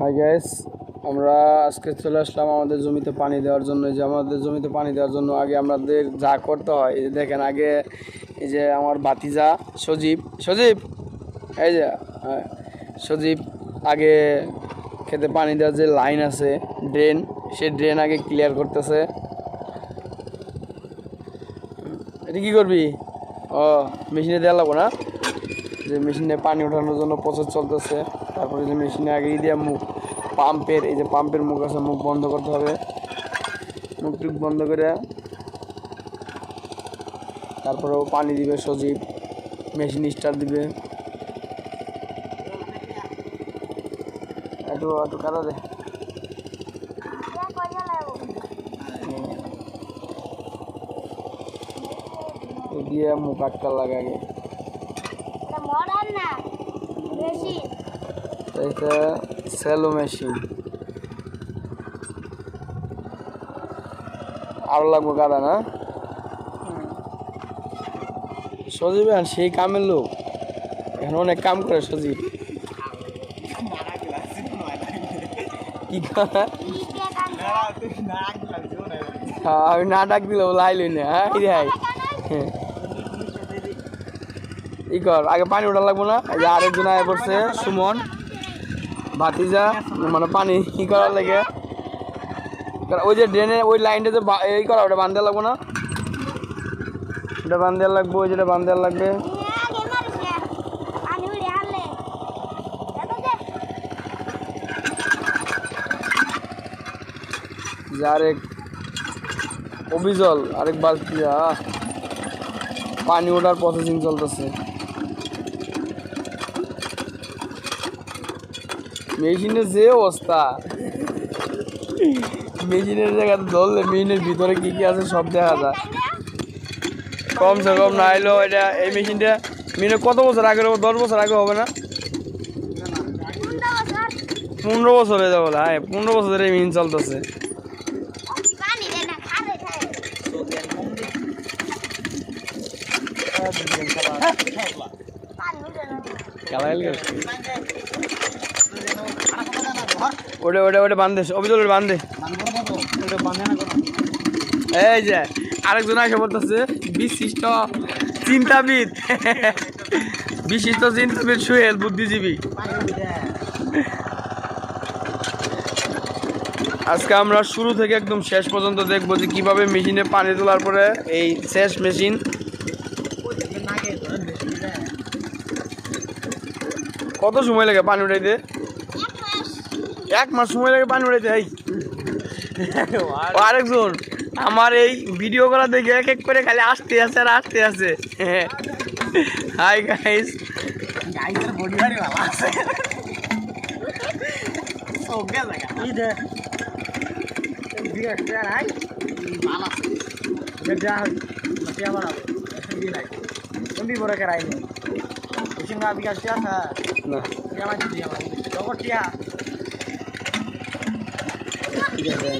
High gas আমরা আজকে চলে আসলাম আমাদের জমিতে পানি দেওয়ার জন্য। যে আমাদের জমিতে পানি দেওয়ার জন্য আগে আমাদের যা করতে হয় এই যে দেখেন আগে এই যে আমার বাতিজা সজীব সজীব এই যে হ্যাঁ, সজীব আগে খেতে পানি দেওয়ার যে লাইন আছে ড্রেন সে ড্রেন আগে ক্লিয়ার করতেছে। এটা কি করবি? ও মেশিনে দেওয়া লাগবো না? যে মেশিনে পানি ওঠানোর জন্য প্রসেস চলতেছে। তারপরে যে মেশিনে আগে দিয়ে মুখ, পাম্পের, এই যে পাম্পের মুখ আছে, মুখ বন্ধ করতে হবে। মুখ টুক বন্ধ করে তারপরেও পানি দিবে সজীব, মেশিন স্টার্ট দিবে। একটু একটু কাদা দে। দিয়ে মুখ আটকা লাগে আগে। এটা সেলো মেশিন। আরও লাগবো কাদা না? সজীব সেই কামের লোক। এখন অনেক কাম করে সজীব। কি হ্যাঁ, আমি না ডাক দিলে বলে না হ্যাঁ? হ্যাঁ। ই কর, আগে পানি ওঠা লাগবো না, এই যে আরেকজন আয় পড়ছে, সুমন, ভাতিজা মানে পানি, কি করার লাগে? ওই যে ড্রেনে, ওই লাইনটা যে এই করা, ওটা বান্ধে লাগবো না? ওটা বান্ধে লাগবো, ওই যেটা বান্ধে লাগবে। যে আরেক অভিজল, আরেক বালতি পানি ওঠার প্রসেসিং চলতেছে। মেশিনের যে অবস্থা। মেশিনের জায়গাতে ধরলে মেশিনের ভিতরে কি কি আছে সব দেখা যায়। কমসে কম না এলো এটা এই মেশিনটা মেশিনে কত বছর আগে হবে? দশ বছর আগে হবে না? পনেরো বছর হয়ে যাব হ্যাঁ পনেরো বছর ধরে এই মেশিন চলতেছে। পানি ওটা ওটা ওটা বান্ধে বান্ধে। এই যে, আরেকজন বলতেছে, বিশিষ্ট চিন্তাবিদ। বিশিষ্ট চিন্তাবিদ সুহেল, বুদ্ধিজীবী। আজকে আমরা শুরু থেকে একদম শেষ পর্যন্ত দেখব যে কীভাবে মেশিনে পানি তোলার পরে এই শেষ মেশিন কত সময় লাগে পানি উঠাইতে? এক মাস সময় লাগে পানি উঠাইতে এই। আরেকজন, আমার এই ভিডিও করা দেখে এক এক করে খালি আসতে আছে আর আসতে আছে। হাই গাইস বডি কুসিঙ্গা বিকাশ টিয়া থা না মাঝি দিয়া মাঝি জগর টিয়া ঠিক আছে